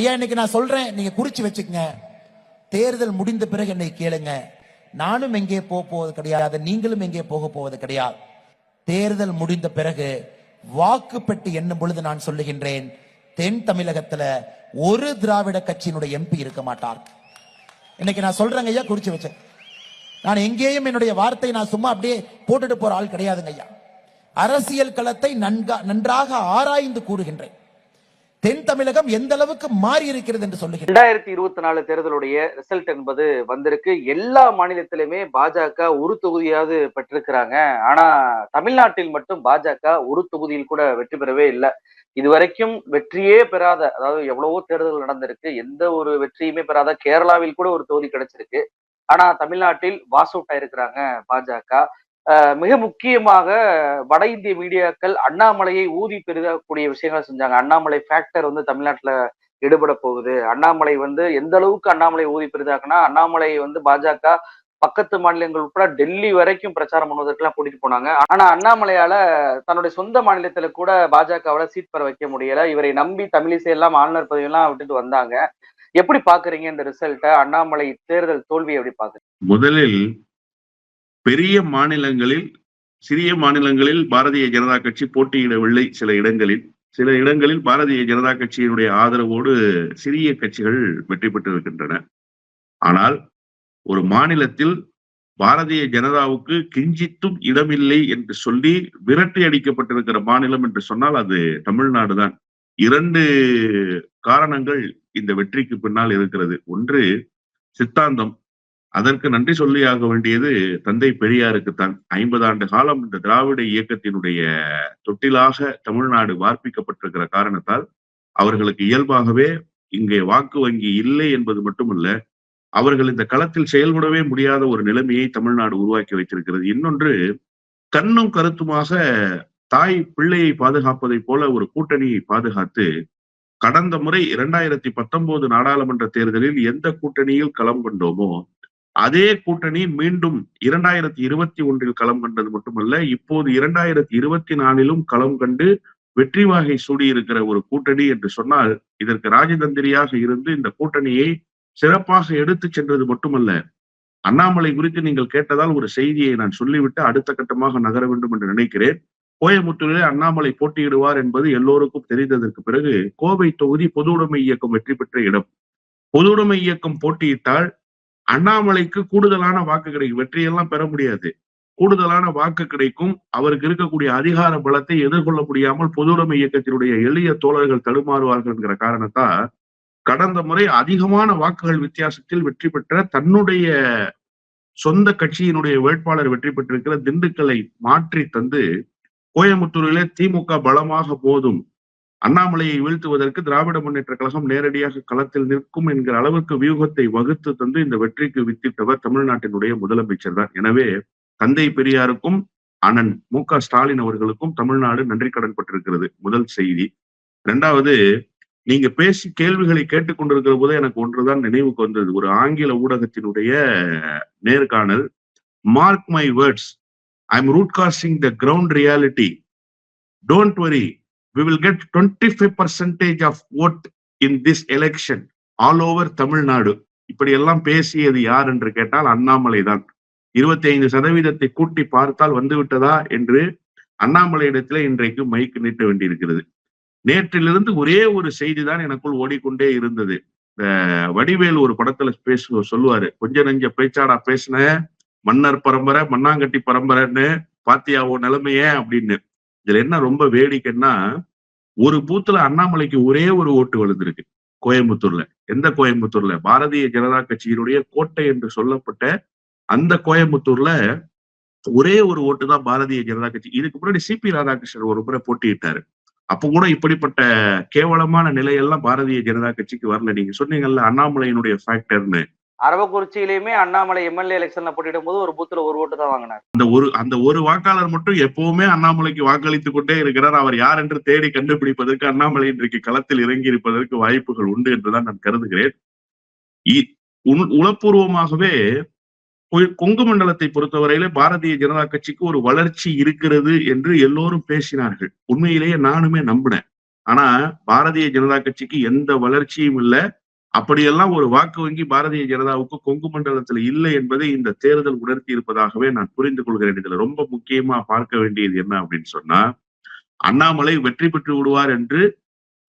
ஐயா இன்னைக்கு நான் சொல்றேன் நீங்க குறிச்சு வச்சுக்கங்க. தேர்தல் முடிந்த பிறகு என்னை கேளுங்க. நானும் எங்கே போக போவது கிடையாது நீங்களும் எங்கே போக போவது கிடையாது. தேர்தல் முடிந்த பிறகு வாக்கு பெட்டி என்னும் பொழுது நான் சொல்லுகின்றேன் தென் தமிழகத்துல ஒரு திராவிட கட்சியினுடைய எம்பி இருக்க மாட்டார். இன்னைக்கு நான் சொல்றேங்க ஐயா குறிச்சு வச்சேன் நான் எங்கேயும் என்னுடைய வார்த்தை நான் சும்மா அப்படியே போட்டுட்டு போற ஆள் கிடையாதுங்க ஐயா. அரசியல் களத்தை நன்கா நன்றாக ஆராய்ந்து கூறுகின்றேன். தென் தமிழகம் எந்த அளவுக்கு மாறி இருக்கிறது என்று சொல்லுகிறேன் ரெண்டாயிரத்தி இருபத்தி நாலு தேர்தலுடைய ரிசல்ட் என்பது வந்திருக்கு. எல்லா மாநிலத்திலுமே பாஜக ஒரு தொகுதியாவது பெற்றிருக்கிறாங்க. ஆனா தமிழ்நாட்டில் மட்டும் பாஜக ஒரு தொகுதியில் கூட வெற்றி பெறவே இல்லை. இதுவரைக்கும் வெற்றியே பெறாத அதாவது எவ்வளவோ தேர்தல் நடந்திருக்கு. எந்த ஒரு வெற்றியுமே பெறாத கேரளாவில் கூட ஒரு தொகுதி கிடைச்சிருக்கு. ஆனா தமிழ்நாட்டில் வாஸ் அவுட் ஆயிருக்கிறாங்க பாஜக. மிக முக்கியமாக வட இந்திய மீடியாக்கள் அண்ணாமலையை ஊதி பெருகக்கூடிய விஷயங்கள் செஞ்சாங்க. அண்ணாமலை ஃபேக்டர் வந்து தமிழ்நாட்டுல ஈடுபட போகுது. அண்ணாமலை வந்து எந்த அளவுக்கு அண்ணாமலை ஊதி பெரிதாக்குனா அண்ணாமலை வந்து பாஜக பக்கத்து மாநிலங்கள் உட்பட டெல்லி வரைக்கும் பிரச்சாரம் பண்ணுவதற்கெல்லாம் கூட்டிட்டு போனாங்க. ஆனா அண்ணாமலையால தன்னுடைய சொந்த மாநிலத்துல கூட பாஜகவால சீட் பெற வைக்க முடியல. இவரை நம்பி தமிழிசை எல்லாம் ஆளுநர் பதவியெல்லாம் விட்டுட்டு வந்தாங்க. எப்படி பாக்குறீங்க இந்த ரிசல்ட்டை அண்ணாமலை தேர்தல் தோல்வி எப்படி பாக்குறீங்க? முதலில் பெரிய மாநிலங்களில் சிறிய மாநிலங்களில் பாரதிய ஜனதா கட்சி போட்டியிடவில்லை சில இடங்களில். சில இடங்களில் பாரதிய ஜனதா கட்சியினுடைய ஆதரவோடு சிறிய கட்சிகள் வெற்றி பெற்றிருக்கின்றன. ஆனால் ஒரு மாநிலத்தில் பாரதிய ஜனதாவுக்கு கிஞ்சித்தும் இடமில்லை என்று சொல்லி விரட்டி அடிக்கப்பட்டிருக்கிற மாநிலம் என்று சொன்னால் அது தமிழ்நாடு தான். இரண்டு காரணங்கள் இந்த வெற்றிக்கு பின்னால் இருக்கிறது. ஒன்று சித்தாந்தம். அதற்கு நன்றி சொல்லியாக வேண்டியது தந்தை பெரியாருக்குத்தான் ஐம்பது ஆண்டு காலம் இந்த திராவிட இயக்கத்தினுடைய தொட்டிலாக தமிழ்நாடு வார்ப்பிக்கப்பட்டிருக்கிற காரணத்தால் அவர்களுக்கு இயல்பாகவே இங்கே வாக்கு வங்கி இல்லை என்பது மட்டுமல்ல அவர்கள் இந்த களத்தில் செயல்படவே முடியாத ஒரு நிலைமையை தமிழ்நாடு உருவாக்கி வைத்திருக்கிறது. இன்னொன்று கண்ணும் கருத்துமாக தாய் பிள்ளையை பாதுகாப்பதைப் போல ஒரு கூட்டணியை பாதுகாத்து கடந்த முறை இரண்டாயிரத்தி பத்தொன்பது நாடாளுமன்ற தேர்தலில் எந்த கூட்டணியில் களம் கொண்டோமோ அதே கூட்டணி மீண்டும் இரண்டாயிரத்தி இருபத்தி ஒன்றில் களம் கண்டது மட்டுமல்ல இப்போது இரண்டாயிரத்தி இருபத்தி நாலிலும் களம் கண்டு வெற்றி வாகை சூடியிருக்கிற ஒரு கூட்டணி என்று சொன்னால் இதற்கு ராஜதந்திரியாக இருந்து இந்த கூட்டணியை சிறப்பாக எடுத்து சென்றது மட்டுமல்ல. அண்ணாமலை குறித்து நீங்கள் கேட்டதால் ஒரு செய்தியை நான் சொல்லிவிட்டு அடுத்த கட்டமாக நகர வேண்டும் என்று நினைக்கிறேன். கோயம்புத்தூரிலே அண்ணாமலை போட்டியிடுவார் என்பது எல்லோருக்கும் தெரிந்ததற்கு பிறகு கோவை தொகுதி பொது உடைமை இயக்கம் வெற்றி பெற்ற இடம். பொது உடைமை இயக்கம் போட்டியிட்டால் அண்ணாமலைக்கு கூடுதலான வாக்கு கிடைக்கும். வெற்றியெல்லாம் பெற முடியாது. கூடுதலான வாக்கு கிடைக்கும். அவருக்கு இருக்கக்கூடிய அதிகார பலத்தை எதிர்கொள்ள முடியாமல் பொதுவுடைமை இயக்கத்தினுடைய எளிய தோழர்கள் தடுமாறுவார்கள் என்கிற காரணத்தால் கடந்த முறை அதிகமான வாக்குகள் வித்தியாசத்தில் வெற்றி பெற்ற தன்னுடைய சொந்த கட்சியினுடைய வேட்பாளர் வெற்றி பெற்றிருக்கிற திண்டுக்கலை மாற்றி தந்து கோயம்புத்தூரிலே திமுக பலமாக போதும் அண்ணாமலையை வீழ்த்துவதற்கு திராவிட முன்னேற்ற கழகம் நேரடியாக களத்தில் நிற்கும் என்கிற அளவுக்கு வியூகத்தை வகுத்து தந்து இந்த வெற்றிக்கு வித்திட்டவர் தமிழ்நாட்டினுடைய முதலமைச்சர் தான். எனவே தந்தை பெரியாருக்கும் அண்ணன் மு க ஸ்டாலின் அவர்களுக்கும் தமிழ்நாடு நன்றி கடன் பட்டிருக்கிறது. முதல் செய்தி. இரண்டாவது நீங்க பேசி கேள்விகளை கேட்டுக்கொண்டிருக்கிற போதே எனக்கு ஒன்றுதான் நினைவுக்கு வந்தது. ஒரு ஆங்கில ஊடகத்தினுடைய நேர்காணல் mark my words I am root casting the ground reality don't worry we will get 25 percentage of vote in this election all over Tamil Nadu இப்படி எல்லாம் பேசியது யார் என்று கேட்டால் அண்ணாமலை தான். இருபத்தி ஐந்து சதவீதத்தை கூட்டி பார்த்தால் வந்துவிட்டதா என்று அண்ணாமலை இடத்துல இன்றைக்கு மைக்கு நீட்ட வேண்டியிருக்கிறது. நேற்றிலிருந்து ஒரே ஒரு செய்தி தான் எனக்குள் ஓடிக்கொண்டே இருந்தது. இந்த வடிவேல் ஒரு படத்துல பேசு சொல்லுவாரு கொஞ்ச நெஞ்ச பேச்சாடா பேசின மன்னர் பரம்பரை மண்ணாங்கட்டி பரம்பரைன்னு பாத்தியாவோ நிலைமையே அப்படின்னு. இதுல என்ன ரொம்ப வேடிக்கைன்னா ஒரு பூத்துல அண்ணாமலைக்கு ஒரே ஒரு ஓட்டு விழுந்திருக்கு கோயம்புத்தூர்ல. எந்த கோயம்புத்தூர்ல? பாரதிய ஜனதா கட்சியினுடைய கோட்டை என்று சொல்லப்பட்ட அந்த கோயம்புத்தூர்ல ஒரே ஒரு ஓட்டு தான் பாரதிய ஜனதா கட்சி. இதுக்கு முன்னாடி சிபி ராதாகிருஷ்ணன் ஒரு முறை போட்டியிட்டாரு. அப்ப கூட இப்படிப்பட்ட கேவலமான நிலையெல்லாம் பாரதிய ஜனதா கட்சிக்கு வரல. நீங்க சொன்னீங்கல்ல அண்ணாமலையினுடைய ஃபேக்டர்னு அரவக்குறிச்சியிலயுமே அண்ணாமலை எம்எல்ஏ எலெக்ஷன்ல போட்டிடும் போது ஒரு பூத்துல ஒரு ஓட்டு தான் வாங்கினார். அந்த ஒரு அந்த ஒரு வாக்காளர் மட்டும் எப்பவுமே அண்ணாமலைக்கு வாக்களித்துக் கொண்டே இருக்கிறார். அவர் யார் என்று தேடி கண்டுபிடிப்பதற்கு அண்ணாமலை இன்றைக்கு களத்தில் இறங்கி இருப்பதற்கு வாய்ப்புகள் உண்டு என்றுதான் நான் கருதுகிறேன். இ- உள்- உளப்பூர்வமாகவே கொங்கு மண்டலத்தை பொறுத்தவரையிலே பாரதிய ஜனதா கட்சிக்கு ஒரு வளர்ச்சி இருக்கிறது என்று எல்லோரும் பேசினார்கள். உண்மையிலேயே நானுமே நம்பினேன். ஆனா பாரதிய ஜனதா கட்சிக்கு எந்த வளர்ச்சியும் இல்லை. அப்படியெல்லாம் ஒரு வாக்கு வங்கி பாரதிய ஜனதாவுக்கு கொங்கு மண்டலத்துல இல்லை என்பதை இந்த தேர்தல் உணர்த்தி இருப்பதாகவே நான் புரிந்து கொள்கிறேன். இதுல ரொம்ப முக்கியமா பார்க்க வேண்டியது என்ன அப்படின்னு சொன்னா அண்ணாமலை வெற்றி பெற்று விடுவார் என்று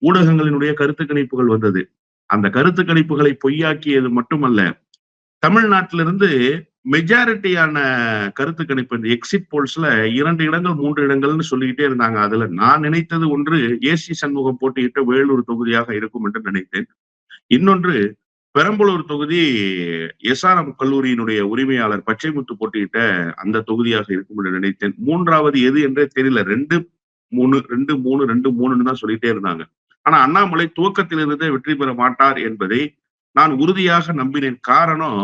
ஊடகங்களினுடைய கருத்து கணிப்புகள் வந்தது. அந்த கருத்து கணிப்புகளை பொய்யாக்கியது மட்டுமல்ல தமிழ்நாட்டிலிருந்து மெஜாரிட்டியான கருத்து கணிப்பு இந்த எக்ஸிட் போல்ஸ்ல இரண்டு இடங்கள் மூன்று இடங்கள்னு சொல்லிக்கிட்டே இருந்தாங்க. அதுல நான் நினைத்தது ஒன்று ஏசி சண்முகம் போட்டியிட்ட வேலூர் தொகுதியாக இருக்கும் என்று நினைத்தேன். இன்னொன்று பெரம்பலூர் தொகுதி எஸ்ஆர்எம் கல்லூரியினுடைய உரிமையாளர் பச்சைமுத்து போட்டியிட்ட அந்த தொகுதியாக இருக்கும் என்று நினைத்தேன். மூன்றாவது எது என்றே தெரியல. ரெண்டு மூணு ரெண்டு மூணு ரெண்டு மூணுன்னு தான் சொல்லிட்டே இருந்தாங்க. ஆனா அண்ணாமலை துவக்கத்திலிருந்தே வெற்றி பெற மாட்டார் என்பதை நான் உறுதியாக நம்பினேன். காரணம்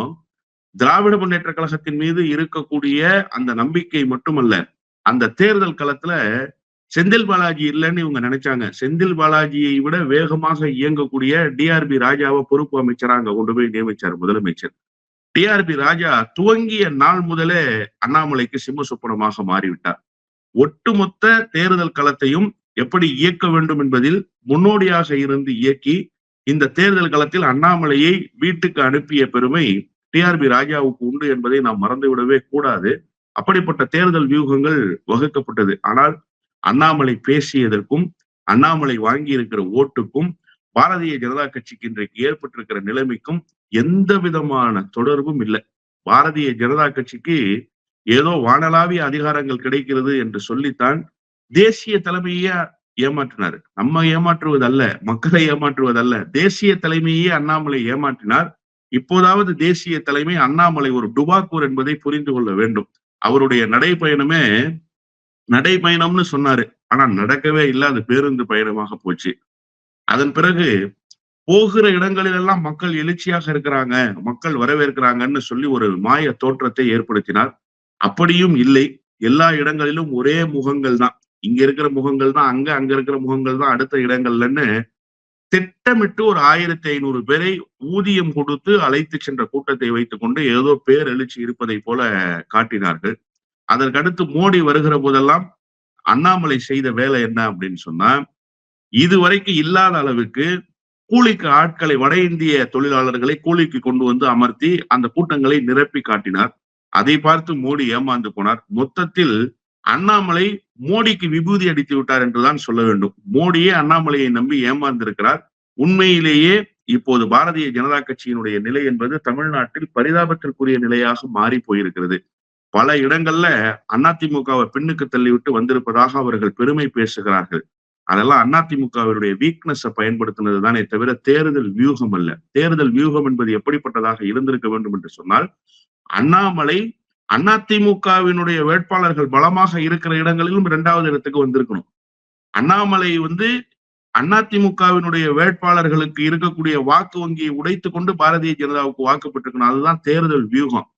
திராவிட முன்னேற்ற கழகத்தின் மீது இருக்கக்கூடிய அந்த நம்பிக்கை மட்டுமல்ல அந்த தேர்தல் களத்துல செந்தில் பாலாஜி இல்லைன்னு இவங்க நினைச்சாங்க. செந்தில் பாலாஜியை விட வேகமாக இயங்கக்கூடிய டிஆர்பி ராஜாவை பொறுப்பு அமைச்சரா அங்க கொண்டு போய் நியமிச்சார் முதலமைச்சர். டிஆர்பி ராஜா துவங்கிய நாள் முதலே அண்ணாமலைக்கு சிம்ம சொப்பனமாக மாறிவிட்டார். ஒட்டுமொத்த தேர்தல் களத்தையும் எப்படி இயக்க வேண்டும் என்பதில் முன்னோடியாக இருந்து இயக்கி இந்த தேர்தல் களத்தில் அண்ணாமலையை வீட்டுக்கு அனுப்பிய பெருமை டிஆர்பி ராஜாவுக்கு உண்டு என்பதை நாம் மறந்துவிடவே கூடாது. அப்படிப்பட்ட தேர்தல் வியூகங்கள் வகுக்கப்பட்டது. ஆனால் அண்ணாமலை பேசியதற்கும் அண்ணாமலை வாங்கி இருக்கிற ஓட்டுக்கும் பாரதிய ஜனதா கட்சிக்கு இன்றைக்கு ஏற்பட்டிருக்கிற நிலைமைக்கும் எந்த விதமான தொடர்பும் இல்லை. பாரதிய ஜனதா கட்சிக்கு ஏதோ வானலாவிய அதிகாரங்கள் கிடைக்கிறது என்று சொல்லித்தான் தேசிய தலைமையே ஏமாற்றினார். நம்ம ஏமாற்றுவதல்ல மக்களை ஏமாற்றுவதல்ல தேசிய தலைமையே அண்ணாமலை ஏமாற்றினார். இப்போதாவது தேசிய தலைமை அண்ணாமலை ஒரு டுபாக்கூர் என்பதை புரிந்து கொள்ள வேண்டும். அவருடைய நடைபயணமே நடைபயணம்னு சொன்னாரு. ஆனா நடக்கவே இல்லை அது பேருந்து பயணமாக போச்சு. அதன் பிறகு போகிற இடங்களிலெல்லாம் மக்கள் எழுச்சியாக இருக்கிறாங்க மக்கள் வரவேற்கிறாங்கன்னு சொல்லி ஒரு மாய தோற்றத்தை ஏற்படுத்தினார். அப்படியும் இல்லை எல்லா இடங்களிலும் ஒரே முகங்கள் தான். இங்க இருக்கிற முகங்கள் தான் அங்க அங்க இருக்கிற முகங்கள் தான் அடுத்த இடங்கள்லன்னு திட்டமிட்டு ஒரு ஆயிரத்தி ஐநூறு பேரை ஊதியம் கொடுத்து அழைத்து சென்ற கூட்டத்தை வைத்துக்கொண்டு ஏதோ பேர் எழுச்சி இருப்பதை போல காட்டினார்கள். அதற்கடுத்து மோடி வருகிற போதெல்லாம் அண்ணாமலை செய்த வேலை என்ன அப்படின்னு சொன்னா இதுவரைக்கும் இல்லாத அளவுக்கு கூலிக்கு ஆட்களை வட இந்திய தொழிலாளர்களை கூலிக்கு கொண்டு வந்து அமர்த்தி அந்த கூட்டங்களை நிரப்பி காட்டினார். அதை பார்த்து மோடி ஏமாந்து போனார். மொத்தத்தில் அண்ணாமலை மோடிக்கு விபூதி அடித்து விட்டார் என்றுதான் சொல்ல வேண்டும். மோடியே அண்ணாமலையை நம்பி ஏமாந்திருக்கிறார். உண்மையிலேயே இப்போது பாரதிய ஜனதா கட்சியினுடைய நிலை என்பது தமிழ்நாட்டில் பரிதாபத்திற்குரிய நிலையாக மாறி போயிருக்கிறது. பல இடங்கள்ல அதிமுகவை பின்னுக்கு தள்ளிவிட்டு வந்திருப்பதாக அவர்கள் பெருமை பேசுகிறார்கள். அதெல்லாம் அதிமுகவினுடைய வீக்னஸை பயன்படுத்தினது தானே தவிர தேர்தல் வியூகம் அல்ல. தேர்தல் வியூகம் என்பது எப்படிப்பட்டதாக இருந்திருக்க வேண்டும் என்று சொன்னால் அண்ணாமலை அதிமுகவினுடைய வேட்பாளர்கள் பலமாக இருக்கிற இடங்களிலும் இரண்டாவது இடத்துக்கு வந்திருக்கணும். அண்ணாமலை வந்து அதிமுகவினுடைய வேட்பாளர்களுக்கு இருக்கக்கூடிய வாக்கு வங்கியை உடைத்து கொண்டு பாரதிய ஜனதாவுக்கு வாக்கு பெற்றிருக்கணும் அதுதான் தேர்தல் வியூகம்.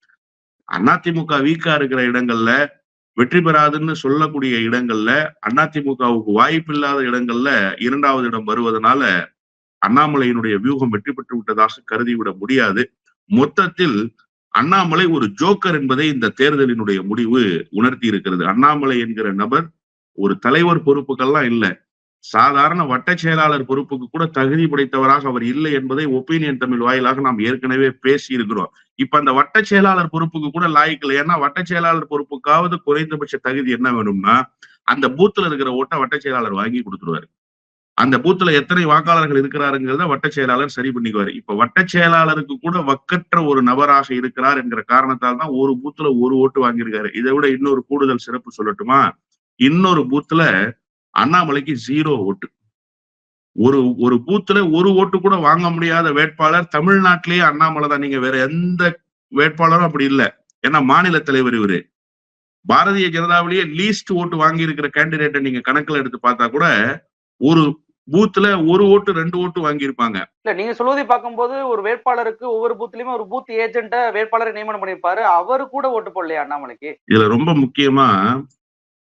அதிமுக வீக்கா இருக்கிற இடங்கள்ல வெற்றி பெறாதுன்னு சொல்லக்கூடிய இடங்கள்ல அதிமுகவுக்கு வாய்ப்பு இல்லாத இடங்கள்ல இரண்டாவது இடம் வருவதனால அண்ணாமலையினுடைய வியூகம் வெற்றி பெற்று விட்டதாக கருதிவிட முடியாது. மொத்தத்தில் அண்ணாமலை ஒரு ஜோக்கர் என்பதை இந்த தேர்தலினுடைய முடிவு உணர்த்தி இருக்கிறது. அண்ணாமலை என்கிற நபர் ஒரு தலைவர் பொறுப்புகள்லாம் இல்ல. சாதாரண வட்ட செயலாளர் பொறுப்புக்கு கூட தகுதி படைத்தவராக அவர் இல்லை என்பதை ஒப்பீனியன் தமிழ் வாயிலாக நாம் ஏற்கனவே பேசி இருக்கிறோம் இப்ப அந்த வட்ட செயலாளர் பொறுப்புக்கு கூட லாய்க்கல ஏன்னா வட்ட செயலாளர் பொறுப்புக்காவது குறைந்தபட்ச தகுதி என்ன வேணும்னா அந்த பூத்துல இருக்கிற ஓட்டை வட்ட செயலாளர் வாங்கி கொடுத்துருவாரு. அந்த பூத்துல எத்தனை வாக்காளர்கள் இருக்கிறாருங்கிறத வட்ட செயலாளர் சரி பண்ணிக்குவாரு. இப்ப வட்ட செயலாளருக்கு கூட வக்கற்ற ஒரு நபராக இருக்கிறார் என்கிற காரணத்தால் தான் ஒரு பூத்துல ஒரு ஓட்டு வாங்கியிருக்காரு. இதை விட இன்னொரு கூடுதல் சிறப்பு சொல்லட்டுமா? இன்னொரு பூத்துல அண்ணாமலைக்கு ஜீரோ ஓட்டு. ஒரு ஒரு பூத்துல ஒரு ஓட்டு கூட வாங்க முடியாத வேட்பாளர் தமிழ்நாட்டிலேயே அண்ணாமலை தான். நீங்க வேற எந்த வேட்பாளரும் அப்படி இல்லை. ஏன்னா மாநில தலைவர் இவரு. பாரதிய ஜனதாவிலேயே லீஸ்ட் ஓட்டு வாங்கி இருக்கிற கேண்டிடேட்டை நீங்க கணக்குல எடுத்து பார்த்தா கூட ஒரு பூத்துல ஒரு ஓட்டு ரெண்டு ஓட்டு வாங்கியிருப்பாங்க. இல்ல நீங்க சொல்வதை பார்க்கும்போது ஒரு வேட்பாளருக்கு ஒவ்வொரு பூத்லயுமே ஒரு பூத் ஏஜென்ட்ட வேட்பாளரை நியமனம் பண்ணிருப்பாரு அவரு கூட ஓட்டு போடலையா அண்ணாமலைக்கு? இதுல ரொம்ப முக்கியமா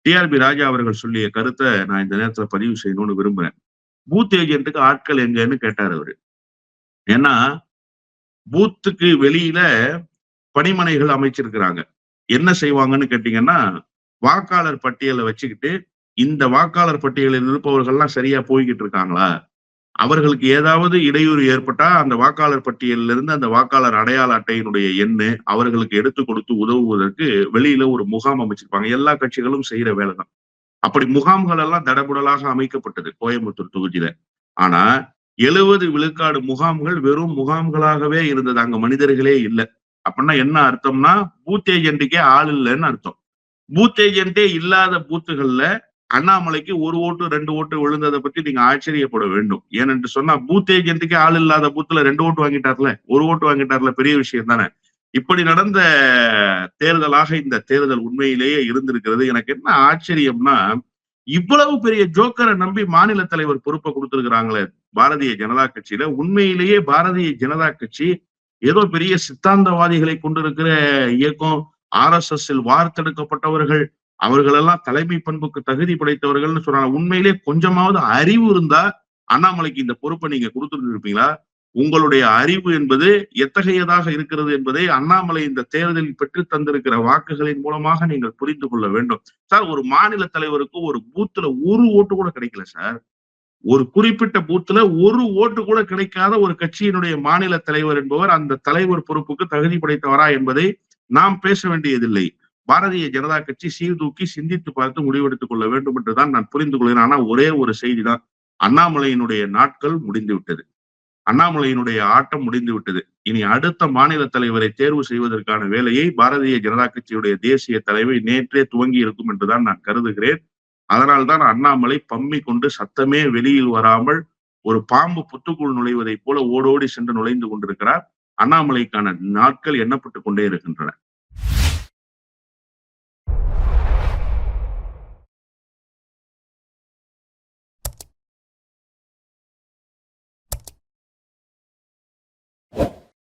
டிஆர்பி ராஜா அவர்கள் சொல்லிய கருத்தை நான் இந்த நேரத்துல பதிவு செய்யணும்னு விரும்புறேன். பூத் ஏஜென்ட்டுக்கு ஆட்கள் எங்கன்னு கேட்டார் அவரு. ஏன்னா பூத்துக்கு வெளியில பணிமனைகள் அமைச்சிருக்கிறாங்க. என்ன செய்வாங்கன்னு கேட்டீங்கன்னா வாக்காளர் பட்டியலை வச்சுக்கிட்டு இந்த வாக்காளர் பட்டியலில் இருப்பவர்கள்லாம் சரியா போய்கிட்டு இருக்காங்களா? அவர்களுக்கு ஏதாவது இடையூறு ஏற்பட்டா அந்த வாக்காளர் பட்டியலில் இருந்து அந்த வாக்காளர் அடையாள அட்டையினுடைய எண்ணு அவர்களுக்கு எடுத்து கொடுத்து உதவுவதற்கு வெளியில ஒரு முகாம் அமைச்சிருப்பாங்க. எல்லா கட்சிகளும் செய்யற வேலைதான். அப்படி முகாம்கள் எல்லாம் தடபுடலாக அமைக்கப்பட்டது கோயம்புத்தூர் தொகுதியில. ஆனா எழுபது விழுக்காடு முகாம்கள் வெறும் முகாம்களாகவே இருந்தது. அங்க மனிதர்களே இல்லை. அப்படின்னா என்ன அர்த்தம்னா பூத் ஏஜென்ட்டுக்கே ஆள் இல்லைன்னு அர்த்தம். பூத் ஏஜென்ட்டே இல்லாத பூத்துகள்ல அண்ணாமலைக்கு ஒரு ஓட்டு ரெண்டு ஓட்டு விழுந்ததை பத்தி நீங்க ஆச்சரியப்பட வேண்டும். ஏனென்று சொன்னா பூத் ஏஜென்ட்டுக்கே ஆள் இல்லாத பூத்துல ரெண்டு ஓட்டு வாங்கிட்டார்ல. ஒரு ஓட்டு வாங்கிட்டார்ல பெரிய விஷயம் தானே. இப்படி நடந்த தேர்தலாக இந்த தேர்தல் உண்மையிலேயே இருந்திருக்கிறது. எனக்கு என்ன ஆச்சரியம்னா இவ்வளவு பெரிய ஜோக்கரை நம்பி மாநில தலைவர் பொறுப்பை கொடுத்திருக்கிறாங்களே பாரதிய ஜனதா கட்சியில. உண்மையிலேயே பாரதிய ஜனதா கட்சி ஏதோ பெரிய சித்தாந்தவாதிகளை கொண்டிருக்கிற இயக்கம். ஆர் எஸ் எஸ் வார்த்தெடுக்கப்பட்டவர்கள் அவர்களெல்லாம் தலைமை பண்புக்கு தகுதி படைத்தவர்கள்னு சொல்றாங்க உண்மையிலே கொஞ்சமாவது அறிவு இருந்தா அண்ணாமலைக்கு இந்த பொறுப்பை நீங்க கொடுத்துருப்பீங்களா உங்களுடைய அறிவு என்பது எத்தகையதாக இருக்கிறது என்பதை அண்ணாமலை இந்த தேர்தலில் பெற்று தந்திருக்கிற வாக்குகளின் மூலமாக நீங்கள் புரிந்து கொள்ள வேண்டும். சார் ஒரு மாநில தலைவருக்கு ஒரு பூத்துல ஒரு ஓட்டு கூட கிடைக்கல சார். ஒரு குறிப்பிட்ட பூத்துல ஒரு ஓட்டு கூட கிடைக்காத ஒரு கட்சியினுடைய மாநில தலைவர் என்பவர் அந்த தலைவர் பொறுப்புக்கு தகுதி படைத்தவரா என்பதை நாம் பேச வேண்டியதில்லை. பாரதிய ஜனதா கட்சி சீர்தூக்கி சிந்தித்து பார்த்து முடிவெடுத்துக் கொள்ள வேண்டும் என்றுதான் நான் புரிந்து கொள்கிறேன். ஆனா ஒரே ஒரு செய்தி தான் அண்ணாமலையினுடைய நாட்கள் முடிந்து விட்டது. அண்ணாமலையினுடைய ஆட்டம் முடிந்து விட்டது. இனி அடுத்த மாநில தலைவரை தேர்வு செய்வதற்கான வேலையை பாரதிய ஜனதா கட்சியுடைய தேசிய தலைவை நேற்றே துவங்கி இருக்கும் என்றுதான் நான் கருதுகிறேன். அதனால்தான் அண்ணாமலை பம்மி கொண்டு சத்தமே வெளியில் வராமல் ஒரு பாம்பு புத்துக்குள் நுழைவதைப் போல ஓடோடி சென்று நுழைந்து கொண்டிருக்கிறார். அண்ணாமலைக்கான நாட்கள் எண்ணப்பட்டு கொண்டே இருக்கின்றன.